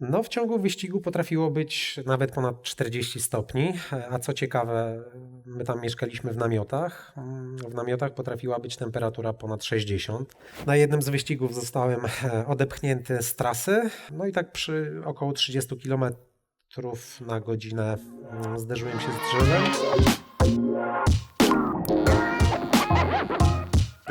No, w ciągu wyścigu potrafiło być nawet ponad 40 stopni, a co ciekawe, my tam mieszkaliśmy w namiotach. W namiotach potrafiła być temperatura ponad 60. Na jednym z wyścigów zostałem e, odepchnięty z trasy, no i tak przy około 30 km na godzinę mm, zderzyłem się z drzewem.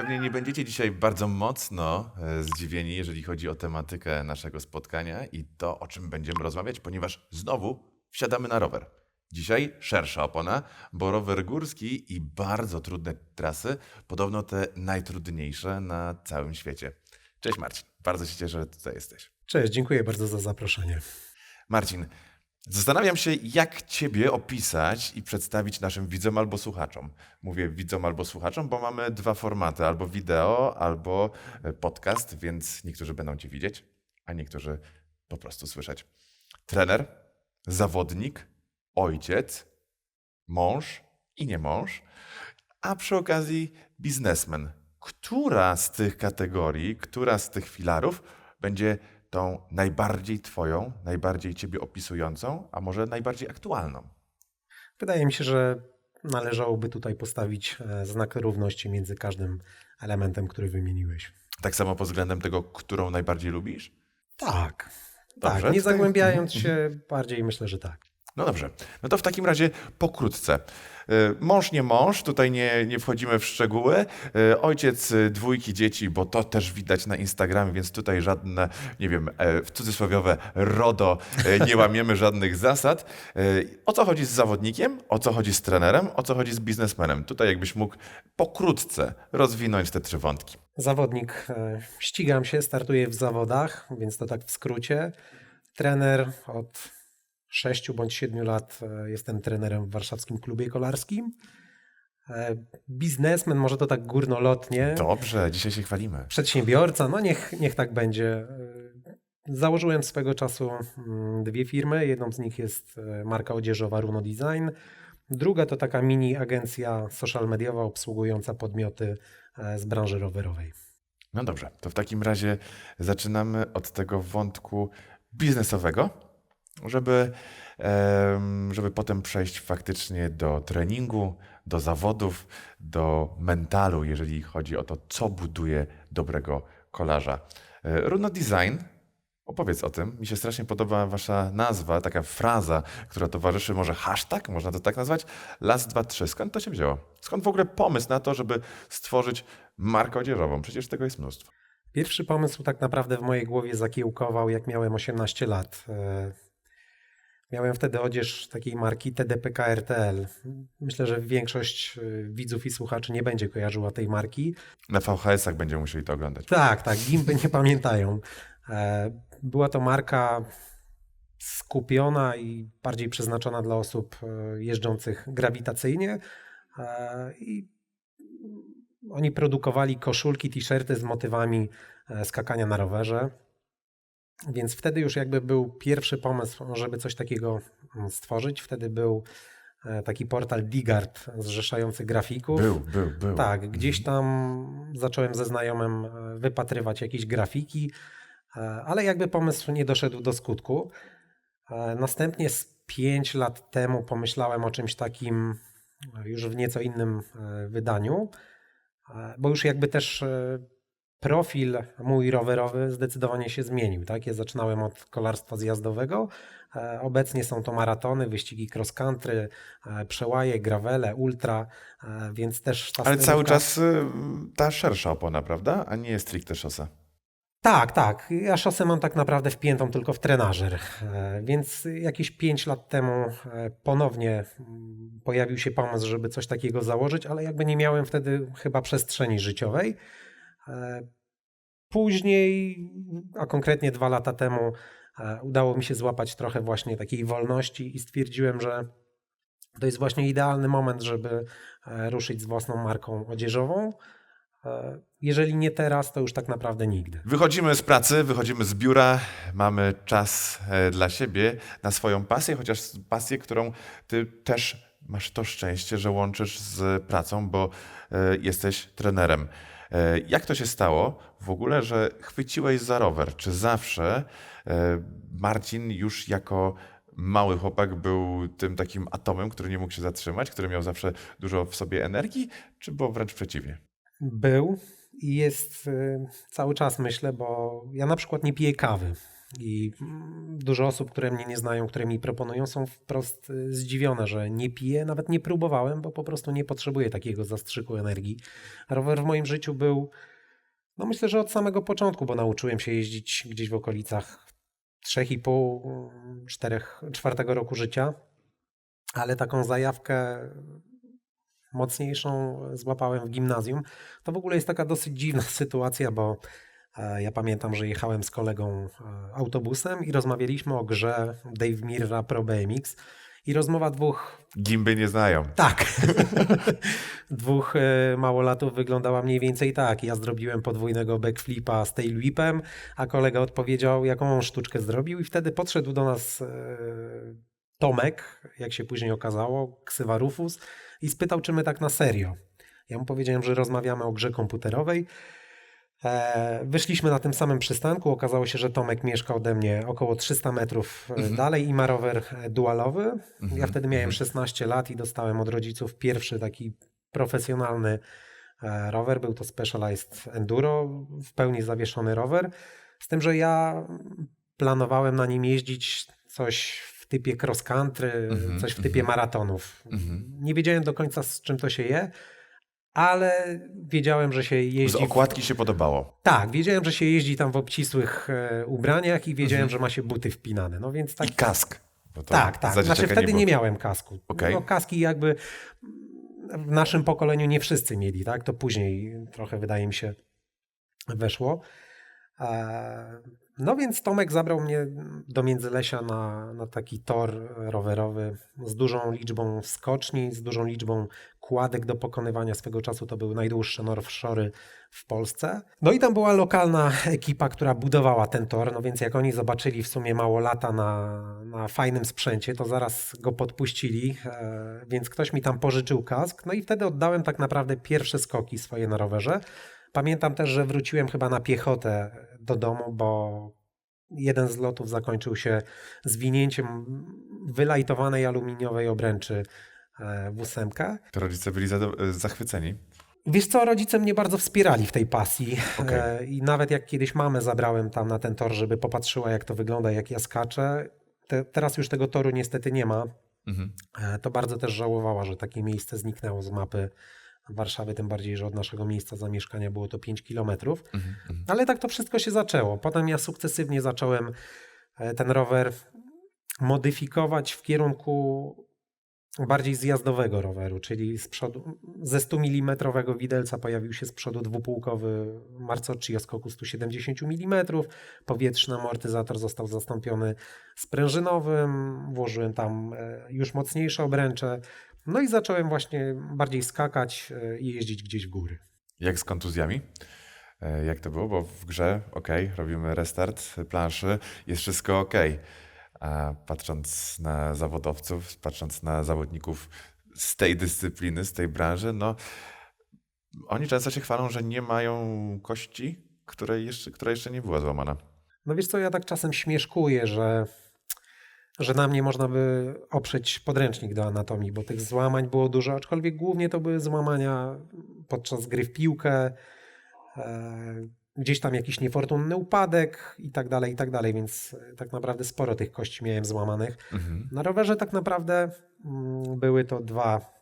Pewnie nie będziecie dzisiaj bardzo mocno e, zdziwieni, jeżeli chodzi o tematykę naszego spotkania i to, o czym będziemy rozmawiać, ponieważ znowu wsiadamy na rower. Dzisiaj szersza opona, bo rower górski i bardzo trudne trasy, podobno te najtrudniejsze na całym świecie. Cześć Marcin, bardzo się cieszę, że tutaj jesteś. Cześć, dziękuję bardzo za zaproszenie. Marcin, Zastanawiam się, jak Ciebie opisać i przedstawić naszym widzom albo słuchaczom. Mówię widzom albo słuchaczom, bo mamy dwa formaty: albo wideo, albo e, podcast, więc niektórzy będą Cię widzieć, a niektórzy po prostu słyszeć. Trener, zawodnik, ojciec, mąż i nie mąż, a przy okazji biznesmen. Która z tych kategorii, która z tych filarów będzie tą najbardziej Twoją, najbardziej Ciebie opisującą, a może najbardziej aktualną? Wydaje mi się, że należałoby tutaj postawić e, znak równości między każdym elementem, który wymieniłeś. Tak samo pod względem tego, którą najbardziej lubisz? Tak. Dobrze, tak, nie tutaj- zagłębiając się, bardziej myślę, że tak. No dobrze, no to w takim razie pokrótce. Y, Mąż, nie mąż, tutaj nie, nie wchodzimy w szczegóły. Y, Ojciec y, dwójki dzieci, bo to też widać na Instagramie, więc tutaj żadne, nie wiem, e, w cudzysłowiowe RODO, e, nie łamiemy żadnych zasad. O co chodzi z zawodnikiem, o co chodzi z trenerem, o co chodzi z biznesmenem? Tutaj jakbyś mógł pokrótce rozwinąć te trzy wątki. Zawodnik, e, ścigam się, startuję w zawodach, więc to tak w skrócie. Trener od 6 bądź 7 lat e, jestem trenerem w warszawskim klubie kolarskim. E, Biznesmen, może to tak górnolotnie. Dobrze, dzisiaj się chwalimy. Przedsiębiorca, no niech, niech tak będzie. E, Założyłem swego czasu mm, dwie firmy. Jedną z nich jest marka odzieżowa Runo Design. Druga to taka mini agencja social mediowa obsługująca podmioty z branży rowerowej. No dobrze, to w takim razie zaczynamy od tego wątku biznesowego, żeby, żeby potem przejść faktycznie do treningu, do zawodów, do mentalu, jeżeli chodzi o to, co buduje dobrego kolarza. E, Runo Design, opowiedz o tym. Mi się strasznie podoba wasza nazwa, taka fraza, która towarzyszy, może hashtag, można to tak nazwać, las 2 3. Skąd to się wzięło? Skąd w ogóle pomysł na to, żeby stworzyć markę odzieżową? Przecież tego jest mnóstwo. Pierwszy pomysł tak naprawdę w mojej głowie zakiełkował, jak miałem 18 lat. Miałem wtedy odzież takiej marki TDPK RTL. Myślę, że większość e, widzów i słuchaczy nie będzie kojarzyła tej marki. Na VHS-ach będziemy musieli to oglądać. Tak, tak, gimpy nie pamiętają. E, Była to marka skupiona i bardziej przeznaczona dla osób e, jeżdżących grawitacyjnie. E, I oni produkowali koszulki, t-shirty z motywami skakania na rowerze. Więc wtedy już jakby był pierwszy pomysł, żeby coś takiego mm, stworzyć. Wtedy był e, taki portal Digard zrzeszający grafików. Był, był, był. Tak, gdzieś tam zacząłem ze znajomym e, wypatrywać jakieś grafiki, e, ale jakby pomysł nie doszedł do skutku. Następnie z 5 lat temu pomyślałem o czymś takim już w nieco innym wydaniu, bo już jakby też profil mój rowerowy zdecydowanie się zmienił. Tak? Ja zaczynałem od kolarstwa zjazdowego. Obecnie są to maratony, wyścigi cross country, przełaje, gravele, ultra, więc też ta Ale cały czas y, ta szersza opona, prawda? A nie stricte szosa. Tak, tak. Ja szosę mam tak naprawdę wpiętą tylko w trenażer. E, Więc jakieś 5 lat temu e, ponownie mm, pojawił się pomysł, żeby coś takiego założyć, ale jakby nie miałem wtedy chyba przestrzeni życiowej. Później, a konkretnie dwa lata temu, e, udało mi się złapać trochę właśnie takiej wolności i stwierdziłem, że to jest właśnie idealny moment, żeby e, ruszyć z własną marką odzieżową. E, Jeżeli nie teraz, to już tak naprawdę nigdy. Wychodzimy z pracy, wychodzimy z biura, mamy czas dla siebie, na swoją pasję, chociaż pasję, którą ty też masz to szczęście, że łączysz z pracą, bo jesteś trenerem. E, Jak to się stało w ogóle, że chwyciłeś za rower? Czy zawsze e, Marcin już jako mały chłopak był tym takim atomem, który nie mógł się zatrzymać, który miał zawsze dużo w sobie energii, czy było wręcz przeciwnie? Był i jest y, cały czas, myślę, bo ja na przykład nie piję kawy. I dużo osób, które mnie nie znają, które mi proponują, są wprost y, zdziwione, że nie piję, nawet nie próbowałem, bo po prostu nie potrzebuję takiego zastrzyku energii. Rower w moim życiu był, no myślę, że od samego początku, bo nauczyłem się jeździć gdzieś w okolicach 3,5, 4, 4 roku życia, ale taką zajawkę mocniejszą złapałem w gimnazjum. To w ogóle jest taka dosyć dziwna sytuacja, bo ja pamiętam, że jechałem z kolegą e, autobusem i rozmawialiśmy o grze Dave Mirra Pro BMX i rozmowa dwóch Gimby nie znają. tak. Dwóch e, małolatów wyglądała mniej więcej tak. Ja zrobiłem podwójnego backflipa z tail whipem, a kolega odpowiedział, jaką sztuczkę zrobił i wtedy podszedł do nas e, Tomek, jak się później okazało, ksywa Rufus i spytał, czy my tak na serio. Ja mu powiedziałem, że rozmawiamy o grze komputerowej. E, Wyszliśmy na tym samym przystanku. Okazało się, że Tomek mieszka ode mnie około 300 metrów e, dalej i ma rower e, dualowy. Ja wtedy miałem 16 lat i dostałem od rodziców pierwszy taki profesjonalny rower. Był to Specialized Enduro, w pełni zawieszony rower. Z tym, że ja planowałem na nim jeździć coś w typie cross country, coś w typie maratonów. Nie wiedziałem do końca z czym to się je, ale wiedziałem, że się Z jeździ. w- okładki się podobało. tak, wiedziałem, że się jeździ tam w obcisłych e, ubraniach i wiedziałem, że ma się buty wpinane. No więc tak. I kask. to Tak, tak. Znaczy wtedy nie, było. miałem kasku. Okej. No, kaski jakby w naszym pokoleniu nie wszyscy mieli, tak? To później trochę wydaje mi się weszło. E, No więc Tomek zabrał mnie do Międzylesia na, na taki tor rowerowy z dużą liczbą skoczni, z dużą liczbą kładek do pokonywania. Swego czasu to były najdłuższe North Shore'y w Polsce. No i tam była lokalna ekipa, która budowała ten tor, no więc jak oni zobaczyli w sumie mało lata na, na fajnym sprzęcie, to zaraz go podpuścili, e, więc ktoś mi tam pożyczył kask, no i wtedy oddałem tak naprawdę pierwsze skoki swoje na rowerze. Pamiętam też, że wróciłem chyba na piechotę do domu, bo jeden z lotów zakończył się zwinięciem wylajtowanej aluminiowej obręczy e, w ósemkę. To rodzice byli zado- zachwyceni. Wiesz co, rodzice mnie bardzo wspierali w tej pasji e, i nawet jak kiedyś mamę zabrałem tam na ten tor, żeby popatrzyła jak to wygląda, jak ja skaczę, te, teraz już tego toru niestety nie ma, Mhm. e, to bardzo też żałowała, że takie miejsce zniknęło z mapy Warszawy, tym bardziej, że od naszego miejsca zamieszkania było to 5 kilometrów. Mhm. Mhm. Ale tak to wszystko się zaczęło. Potem ja sukcesywnie zacząłem e, ten rower modyfikować w kierunku bardziej zjazdowego roweru, czyli z przodu, ze 100 mm widelca pojawił się z przodu dwupółkowy Marcocci o skoku 170 mm. Powietrzny amortyzator został zastąpiony sprężynowym. Włożyłem tam e, już mocniejsze obręcze. No i zacząłem właśnie bardziej skakać e, i jeździć gdzieś w góry. Jak z kontuzjami? E, Jak to było? Bo w grze, ok, robimy restart planszy, jest wszystko ok. A patrząc na zawodowców, patrząc na zawodników z tej dyscypliny, z tej branży, no oni często się chwalą, że nie mają kości, której jeszcze, która jeszcze nie była złamana. No wiesz co, ja tak czasem śmieszkuję, że, że na mnie można by oprzeć podręcznik do anatomii, bo tych złamań było dużo, aczkolwiek głównie to były złamania podczas gry w piłkę, e, gdzieś tam jakiś niefortunny upadek i tak dalej, i tak dalej, więc e, tak naprawdę sporo tych kości miałem złamanych. Mhm. Na rowerze tak naprawdę mm, były to dwa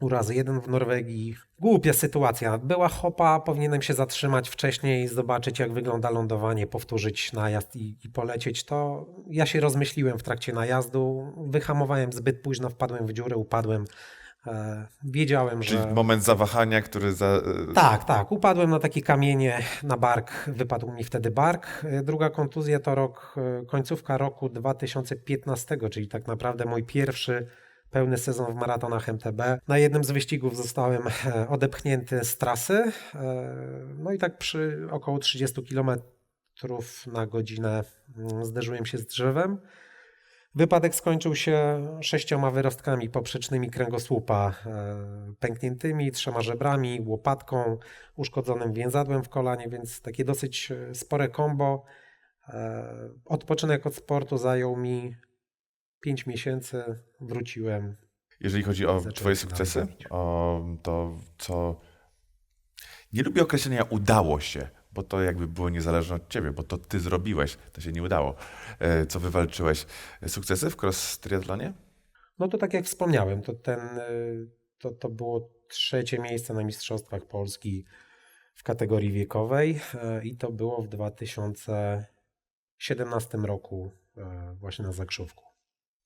urazy. Jeden w Norwegii. Głupia sytuacja. Była hopa, powinienem się zatrzymać wcześniej, zobaczyć jak wygląda lądowanie, powtórzyć najazd i, i polecieć. To ja się rozmyśliłem w trakcie najazdu, wyhamowałem zbyt późno, wpadłem w dziurę, upadłem. E, wiedziałem, Czyli że... moment zawahania, który za, Tak, tak. Upadłem na takie kamienie na bark. Wypadł mi wtedy bark. E, Druga kontuzja to rok, e, końcówka roku 2015, czyli tak naprawdę mój pierwszy pełny sezon w maratonach MTB. Na jednym z wyścigów zostałem e, odepchnięty z trasy. e, No i tak przy około 30 km na godzinę mm, zderzyłem się z drzewem. Wypadek skończył się sześcioma wyrostkami poprzecznymi kręgosłupa, e, pękniętymi, trzema żebrami, łopatką, uszkodzonym więzadłem w kolanie, więc takie dosyć spore kombo. Odpoczynek od sportu zajął mi 5 miesięcy, wróciłem. Jeżeli chodzi o Twoje sukcesy, o to, co. Nie lubię określenia udało się, bo to jakby było niezależne od Ciebie, bo to Ty zrobiłeś, to się nie udało. E, Co wywalczyłeś? Sukcesy w cross triathlonie? No to tak jak wspomniałem, to, ten, y, to, to było trzecie miejsce na Mistrzostwach Polski w kategorii wiekowej e, i to było w 2017 roku e, właśnie na Zakrzówku.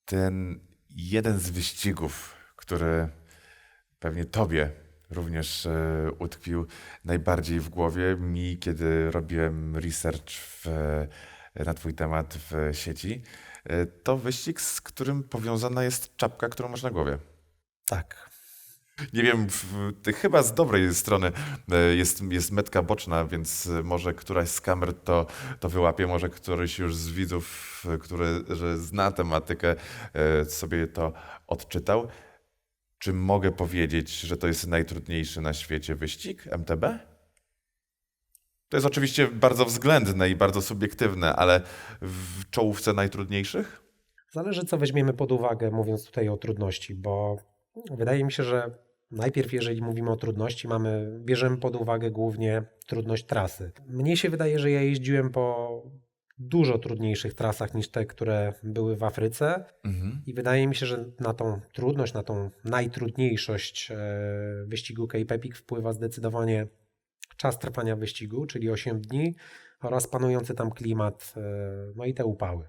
Ten jeden z wyścigów, który pewnie Tobie również e, utkwił najbardziej w głowie, mi, kiedy robiłem research w, na Twój temat w sieci, e, to wyścig, z którym powiązana jest czapka, którą masz na głowie. Tak. Nie wiem, chyba z dobrej strony e, jest, jest metka boczna, więc może któraś z kamer to, to wyłapie, może któryś już z widzów, e, który że zna tematykę, e, sobie to odczytał. Czy mogę powiedzieć, że to jest najtrudniejszy na świecie wyścig MTB? To jest oczywiście bardzo względne i bardzo subiektywne, ale w czołówce najtrudniejszych? Zależy, co weźmiemy pod uwagę, mówiąc tutaj o trudności, bo wydaje mi się, że najpierw, jeżeli mówimy o trudności, mamy, bierzemy pod uwagę głównie trudność trasy. Mnie się wydaje, że ja jeździłem po dużo trudniejszych trasach niż te, które były w Afryce. Mhm. I wydaje mi się, że na tą trudność, na tą najtrudniejszość e, wyścigu Cape Epic wpływa zdecydowanie czas trwania wyścigu, czyli 8 dni oraz panujący tam klimat, e, no i te upały.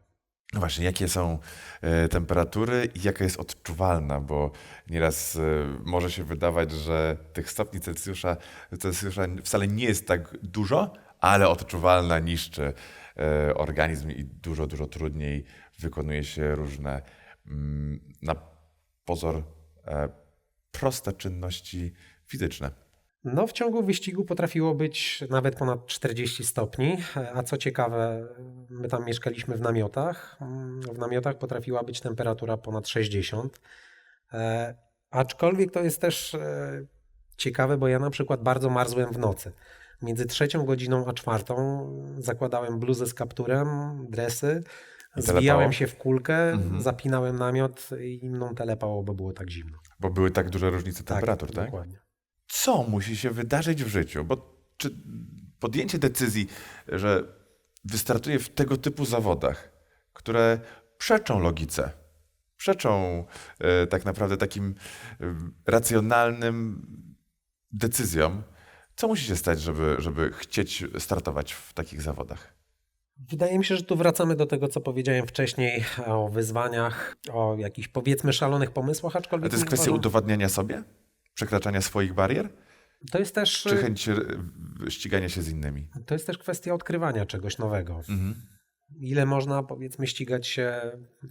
No właśnie, jakie są e, temperatury i jaka jest odczuwalna, bo nieraz e, może się wydawać, że tych stopni Celsjusza, Celsjusza wcale nie jest tak dużo, ale odczuwalna niszczy e, organizm i dużo, dużo trudniej wykonuje się różne mm, na pozór e, proste czynności fizyczne. No, w ciągu wyścigu potrafiło być nawet ponad 40 stopni, a co ciekawe, my tam mieszkaliśmy w namiotach. W namiotach potrafiła być temperatura ponad 60. E, aczkolwiek to jest też e, ciekawe, bo ja na przykład bardzo marzłem w nocy. Między trzecią godziną a czwartą zakładałem bluzę z kapturem, dresy, zwijałem się w kulkę, Mhm. zapinałem namiot i mną telepało, bo było tak zimno. Bo były tak duże różnice temperatur, tak? Dokładnie. Co musi się wydarzyć w życiu? Bo czy podjęcie decyzji, że wystartuję w tego typu zawodach, które przeczą logice, przeczą e, tak naprawdę takim e, racjonalnym decyzjom, co musi się stać, żeby, żeby chcieć startować w takich zawodach? Wydaje mi się, że tu wracamy do tego, co powiedziałem wcześniej o wyzwaniach, o jakichś powiedzmy szalonych pomysłach, A aczkolwiek to jest kwestia udowadniania sobie? Przekraczania swoich barier? to jest też Czy chęć ścigania się z innymi? to jest też kwestia odkrywania czegoś nowego. Mhm. Ile można powiedzmy ścigać się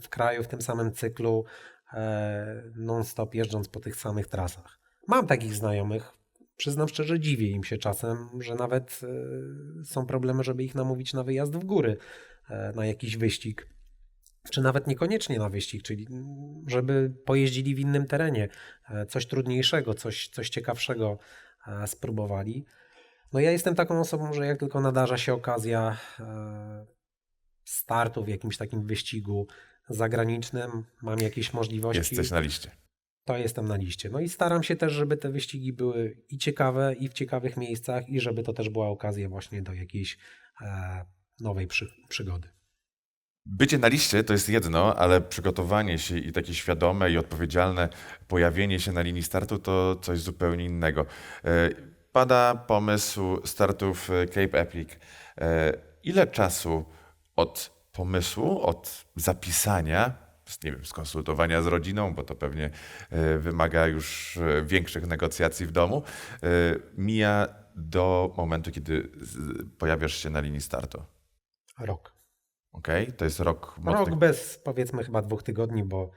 w kraju w tym samym cyklu e, non-stop jeżdżąc po tych samych trasach. Mam takich znajomych. Przyznam szczerze, dziwię im się czasem, że nawet e, są problemy, żeby ich namówić na wyjazd w góry, e, na jakiś wyścig. Czy nawet niekoniecznie na wyścig, czyli żeby pojeździli w innym terenie, e, coś trudniejszego, coś, coś ciekawszego e, spróbowali. No ja jestem taką osobą, że jak tylko nadarza się okazja e, startu w jakimś takim wyścigu zagranicznym, mam jakieś możliwości, Jesteś na liście. to jestem na liście. No i staram się też, żeby te wyścigi były i ciekawe, i w ciekawych miejscach, i żeby to też była okazja właśnie do jakiejś nowej przy, przygody. Bycie na liście to jest jedno, ale przygotowanie się i takie świadome i odpowiedzialne pojawienie się na linii startu to coś zupełnie innego. E, Pada pomysł startów e, Cape Epic. E, Ile czasu od pomysłu, od zapisania, nie wiem, skonsultowania z rodziną, bo to pewnie wymaga już większych negocjacji w domu, mija do momentu, kiedy pojawiasz się na linii startu? Rok. Okej, to jest rok mocnych Rok bez powiedzmy chyba dwóch tygodni, bo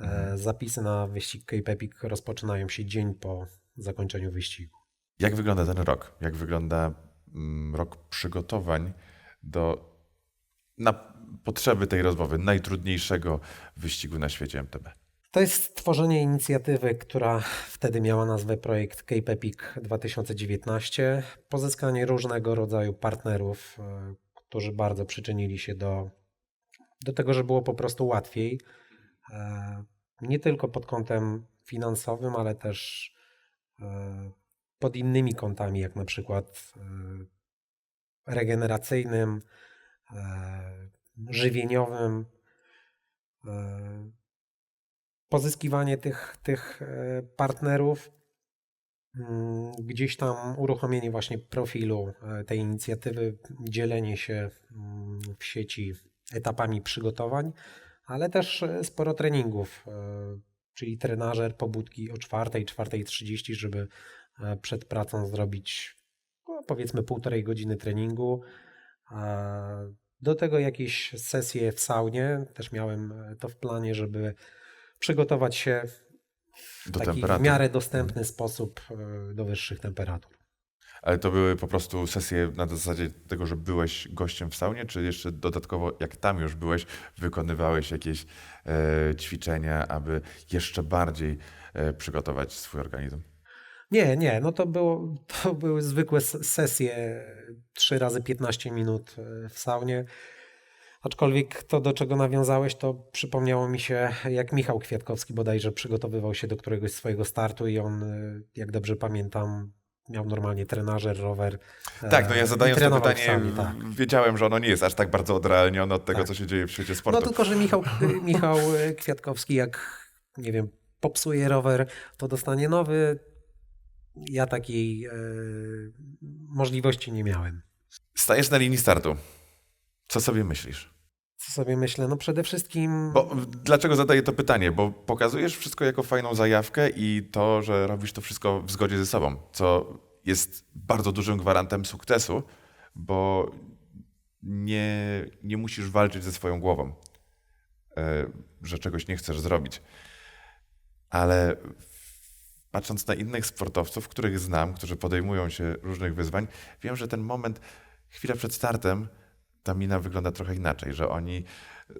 Mhm. e, zapisy na wyścig Cape Epic rozpoczynają się dzień po zakończeniu wyścigu. Jak wygląda ten rok? Jak wygląda mm, rok przygotowań do na potrzeby tej rozmowy najtrudniejszego wyścigu na świecie MTB? To jest stworzenie inicjatywy, która wtedy miała nazwę projekt Cape Epic 2019. Pozyskanie różnego rodzaju partnerów, e, którzy bardzo przyczynili się do, do tego, że było po prostu łatwiej. E, Nie tylko pod kątem finansowym, ale też e, pod innymi kątami, jak na przykład e, regeneracyjnym, żywieniowym. Pozyskiwanie tych, tych partnerów, gdzieś tam uruchomienie właśnie profilu e, tej inicjatywy, dzielenie się mm, w sieci etapami przygotowań, ale też e, sporo treningów, e, czyli trenażer, pobudki o 4, 4.30, żeby przed pracą zrobić no, powiedzmy półtorej godziny treningu. Do tego jakieś sesje w saunie, też miałem to w planie, żeby przygotować się Do taki w miarę dostępny sposób e, do wyższych temperatur. Ale to były po prostu sesje na zasadzie tego, że byłeś gościem w saunie, czy jeszcze dodatkowo, jak tam już byłeś, wykonywałeś jakieś e, ćwiczenia, aby jeszcze bardziej e, przygotować swój organizm? Nie, nie, no to, było, to były zwykłe sesje 3 razy 15 minut e, w saunie. Aczkolwiek to, do czego nawiązałeś, to przypomniało mi się, jak Michał Kwiatkowski bodajże przygotowywał się do któregoś swojego startu i on, e, jak dobrze pamiętam, miał normalnie trenażer, rower. e, Tak, no ja zadając to pytanie, tak. wiedziałem, że ono nie jest aż tak bardzo odrealnione od tego, Tak. co się dzieje w świecie No sportu. tylko, że Michał, Michał Kwiatkowski, jak nie wiem, popsuje rower, to dostanie nowy. Ja takiej e, możliwości nie miałem. Stajesz na linii startu. Co sobie myślisz? Co sobie myślę? No przede wszystkim. Bo, dlaczego zadaję to pytanie? Bo pokazujesz wszystko jako fajną zajawkę i to, że robisz to wszystko w zgodzie ze sobą, co jest bardzo dużym gwarantem sukcesu, bo nie, nie musisz walczyć ze swoją głową, e, że czegoś nie chcesz zrobić. Ale patrząc na innych sportowców, których znam, którzy podejmują się różnych wyzwań, wiem, że ten moment, chwilę przed startem, ta mina wygląda trochę inaczej, że oni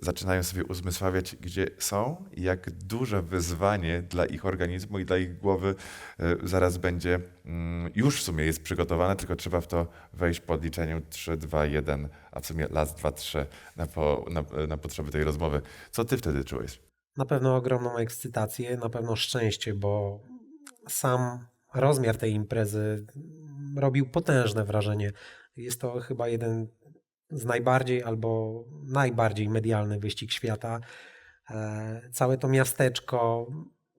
zaczynają sobie uzmysławiać, gdzie są i jak duże wyzwanie dla ich organizmu i dla ich głowy e, zaraz będzie, mm, już w sumie jest przygotowane, tylko trzeba w to wejść po odliczeniu 3, 2, 1, a w sumie raz, 2, 3 na, po, na, na potrzeby tej rozmowy. Co ty wtedy czułeś? Na pewno ogromną ekscytację, na pewno szczęście, bo sam rozmiar tej imprezy robił potężne wrażenie. Jest to chyba jeden z najbardziej albo najbardziej medialny wyścig świata. E, Całe to miasteczko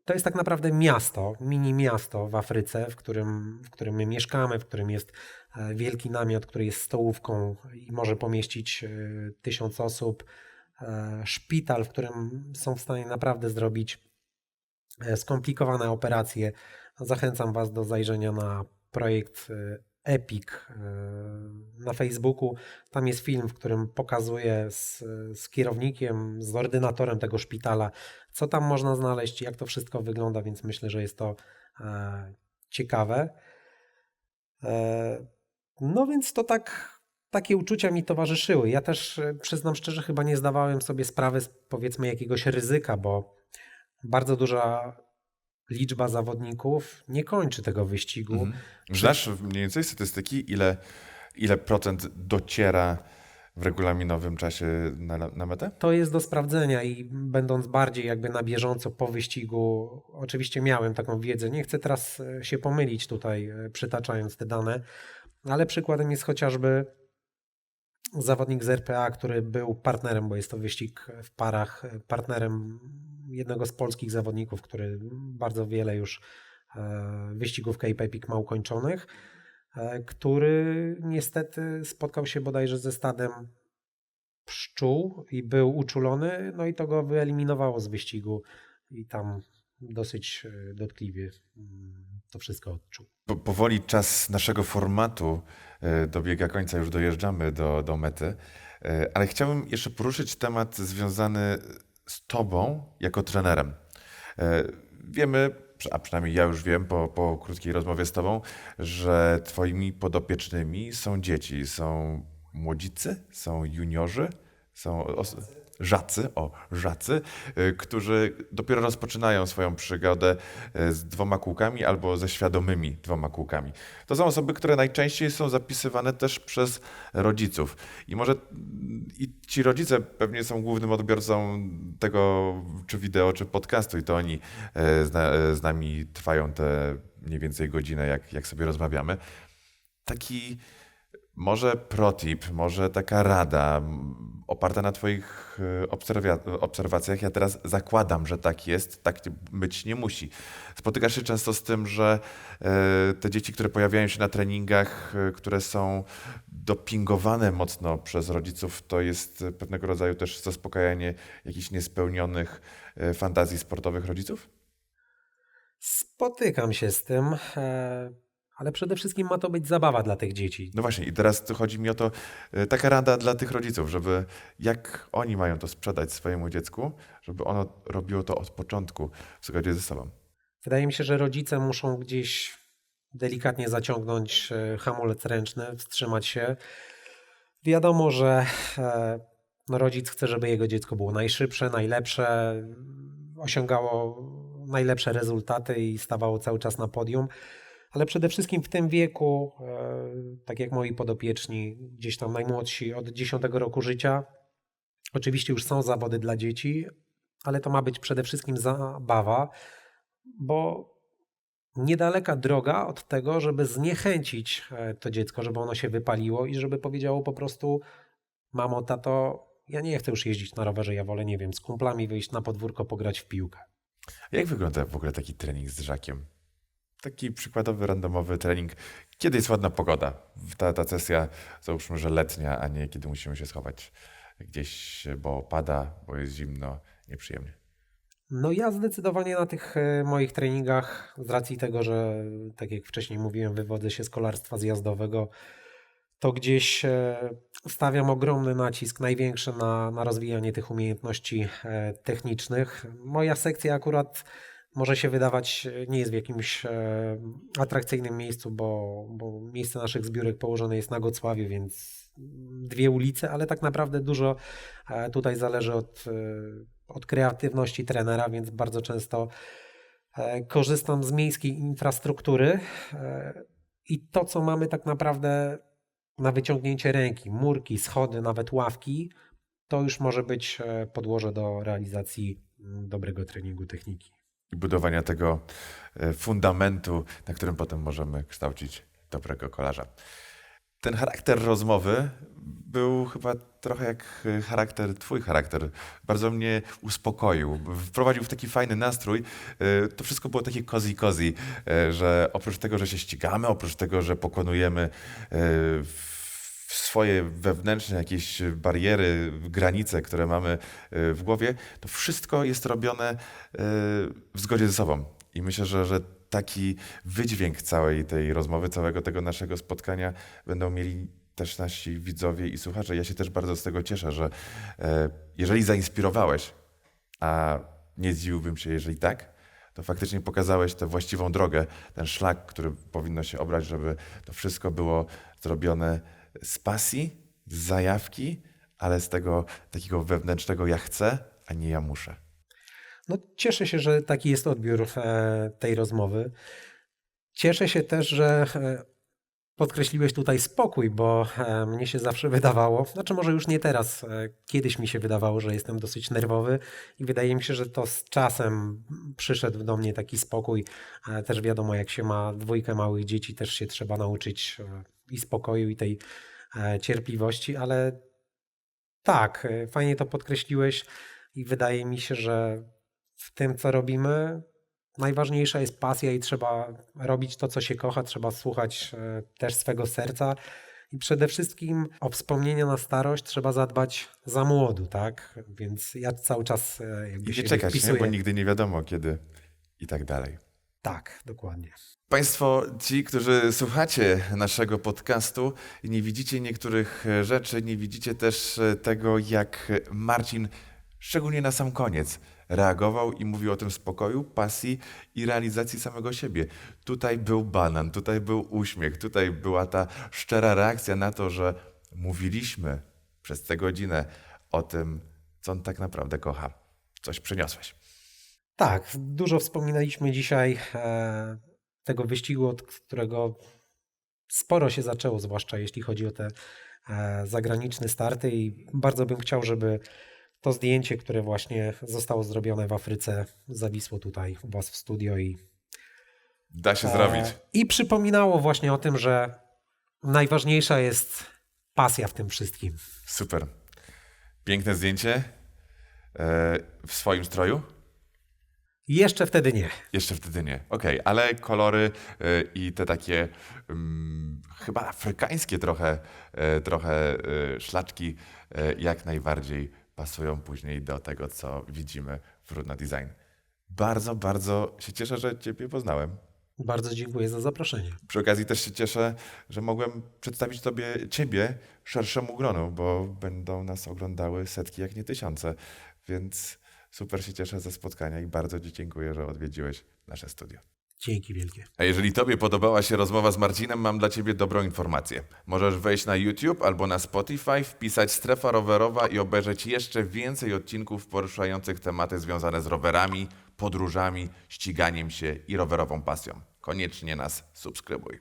to jest tak naprawdę miasto, mini miasto w Afryce, w którym, w którym my mieszkamy, w którym jest e, wielki namiot, który jest stołówką i może pomieścić e, tysiąc osób. Szpital, w którym są w stanie naprawdę zrobić skomplikowane operacje. Zachęcam Was do zajrzenia na projekt Epic e, na Facebooku. Tam jest film, w którym pokazuję z, z kierownikiem, z ordynatorem tego szpitala, co tam można znaleźć, jak to wszystko wygląda, więc myślę, że jest to e, ciekawe. E, no więc to tak, takie uczucia mi towarzyszyły. Ja też e, przyznam szczerze, chyba nie zdawałem sobie sprawy z powiedzmy jakiegoś ryzyka, bo bardzo duża liczba zawodników nie kończy tego wyścigu. Mhm. Znasz mniej więcej statystyki, ile, ile procent dociera w regulaminowym czasie na, na metę? To jest do sprawdzenia i będąc bardziej jakby na bieżąco po wyścigu, oczywiście miałem taką wiedzę. Nie chcę teraz e, się pomylić tutaj, e, przytaczając te dane, ale przykładem jest chociażby zawodnik z RPA, który był partnerem, bo jest to wyścig w parach, e, partnerem jednego z polskich zawodników, który bardzo wiele już e, wyścigów Cape Epic ma ukończonych, e, który niestety spotkał się bodajże ze stadem pszczół i był uczulony, no i to go wyeliminowało z wyścigu i tam dosyć e, dotkliwie mm, to wszystko odczuł. Po, powoli czas naszego formatu dobiega końca, już dojeżdżamy do, do mety, ale chciałbym jeszcze poruszyć temat związany z Tobą jako trenerem. E, Wiemy, a przynajmniej ja już wiem po, po krótkiej rozmowie z Tobą, że Twoimi podopiecznymi są dzieci, są młodzicy, są juniorzy, są os- żacy, o, żacy, y, którzy dopiero rozpoczynają swoją przygodę y, z dwoma kółkami albo ze świadomymi dwoma kółkami. To są osoby, które najczęściej są zapisywane też przez rodziców. I może mm, i ci rodzice pewnie są głównym odbiorcą tego, czy wideo, czy podcastu, i to oni e, e, z nami trwają te mniej więcej godzinę, jak, jak sobie rozmawiamy. Taki może protip, może taka rada oparta na Twoich obserwia- obserwacjach. Ja teraz zakładam, że tak jest, tak być nie musi. Spotykasz się często z tym, że e, te dzieci, które pojawiają się na treningach, e, które są dopingowane mocno przez rodziców, to jest pewnego rodzaju też zaspokajanie jakichś niespełnionych fantazji sportowych rodziców? Spotykam się z tym, e, ale przede wszystkim ma to być zabawa dla tych dzieci. No właśnie, i teraz tu chodzi mi o to, e, taka rada dla tych rodziców, żeby jak oni mają to sprzedać swojemu dziecku, żeby ono robiło to od początku w zgodzie ze sobą. Wydaje mi się, że rodzice muszą gdzieś delikatnie zaciągnąć e, hamulec ręczny, wstrzymać się. Wiadomo, że e, no, rodzic chce, żeby jego dziecko było najszybsze, najlepsze, osiągało najlepsze rezultaty i stawało cały czas na podium. Ale przede wszystkim w tym wieku, e, tak jak moi podopieczni, gdzieś tam najmłodsi od 10 roku życia, oczywiście już są zawody dla dzieci, ale to ma być przede wszystkim zabawa, bo niedaleka droga od tego, żeby zniechęcić e, to dziecko, żeby ono się wypaliło i żeby powiedziało po prostu: Mamo, tato, ja nie chcę już jeździć na rowerze, ja wolę, nie wiem, z kumplami wyjść na podwórko, pograć w piłkę. Jak wygląda w ogóle taki trening z Żakiem? Taki przykładowy, randomowy trening, kiedy jest ładna pogoda. Ta, ta sesja, załóżmy, że letnia, a nie kiedy musimy się schować gdzieś, bo pada, bo jest zimno, nieprzyjemnie. No ja zdecydowanie na tych e, moich treningach, z racji tego, że tak jak wcześniej mówiłem, wywodzę się z kolarstwa zjazdowego, to gdzieś e, stawiam ogromny nacisk, największy na, na rozwijanie tych umiejętności e, technicznych. Moja sekcja akurat może się wydawać e, nie jest w jakimś e, atrakcyjnym miejscu, bo, bo miejsce naszych zbiórek położone jest na Gocławiu, więc dwie ulice, ale tak naprawdę dużo e, tutaj zależy od, e, od kreatywności trenera, więc bardzo często e, korzystam z miejskiej infrastruktury e, i to, co mamy tak naprawdę na wyciągnięcie ręki, murki, schody, nawet ławki, to już może być podłoże do realizacji dobrego treningu techniki. I budowania tego e, fundamentu, na którym potem możemy kształcić dobrego kolarza. Ten charakter rozmowy był chyba trochę jak charakter, twój charakter. Bardzo mnie uspokoił. Wprowadził w taki fajny nastrój. E, To wszystko było takie cozy cozy, e, że oprócz tego, że się ścigamy, oprócz tego, że pokonujemy w- swoje wewnętrzne jakieś bariery, granice, które mamy e, w głowie, to wszystko jest robione e, w zgodzie ze sobą. I myślę, że, że taki wydźwięk całej tej rozmowy, całego tego naszego spotkania będą mieli też nasi widzowie i słuchacze. Ja się też bardzo z tego cieszę, że e, jeżeli zainspirowałeś, a nie zdziwiłbym się, jeżeli tak, to faktycznie pokazałeś tę właściwą drogę, ten szlak, który powinno się obrać, żeby to wszystko było zrobione z pasji, z zajawki, ale z tego takiego wewnętrznego ja chcę, a nie ja muszę. No, cieszę się, że taki jest odbiór e, tej rozmowy. Cieszę się też, że e, podkreśliłeś tutaj spokój, bo e, mnie się zawsze wydawało, znaczy może już nie teraz, e, kiedyś mi się wydawało, że jestem dosyć nerwowy i wydaje mi się, że to z czasem przyszedł do mnie taki spokój. E, Też wiadomo, jak się ma dwójkę małych dzieci, też się trzeba nauczyć i spokoju, i tej cierpliwości, ale tak, fajnie to podkreśliłeś i wydaje mi się, że w tym, co robimy, najważniejsza jest pasja i trzeba robić to, co się kocha, trzeba słuchać e, też swego serca. I przede wszystkim o wspomnienia na starość trzeba zadbać za młodu, tak? Więc ja cały czas e, jakby I się czekać, nie? bo nigdy nie wiadomo kiedy i tak dalej. Tak, dokładnie. Państwo, ci, którzy słuchacie naszego podcastu nie widzicie niektórych e, rzeczy, nie widzicie też tego, jak Marcin, szczególnie na sam koniec, reagował i mówił o tym spokoju, pasji i realizacji samego siebie. Tutaj był banan, tutaj był uśmiech, tutaj była ta szczera reakcja na to, że mówiliśmy przez tę godzinę o tym, co on tak naprawdę kocha. Coś przyniosłeś. Tak, dużo wspominaliśmy dzisiaj e, tego wyścigu, od którego sporo się zaczęło, zwłaszcza jeśli chodzi o te e, zagraniczne starty i bardzo bym chciał, żeby to zdjęcie, które właśnie zostało zrobione w Afryce, zawisło tutaj u Was w studio i Da się E, zrobić. I przypominało właśnie o tym, że najważniejsza jest pasja w tym wszystkim. Super. Piękne zdjęcie e, w swoim stroju. Jeszcze wtedy nie. Jeszcze wtedy nie. Okej, ale kolory e, i te takie mm, chyba afrykańskie trochę, trochę szlaczki jak najbardziej pasują później do tego, co widzimy w Rudna Design. Bardzo, bardzo się cieszę, że Ciebie poznałem. Bardzo dziękuję za zaproszenie. Przy okazji też się cieszę, że mogłem przedstawić tobie, Ciebie szerszemu gronu, bo będą nas oglądały setki, jak nie tysiące. Więc super się cieszę ze spotkania i bardzo Ci dziękuję, że odwiedziłeś nasze studio. Dzięki wielkie. A jeżeli Tobie podobała się rozmowa z Marcinem, mam dla Ciebie dobrą informację. Możesz wejść na YouTube albo na Spotify, wpisać strefa rowerowa i obejrzeć jeszcze więcej odcinków poruszających tematy związane z rowerami, podróżami, ściganiem się i rowerową pasją. Koniecznie nas subskrybuj.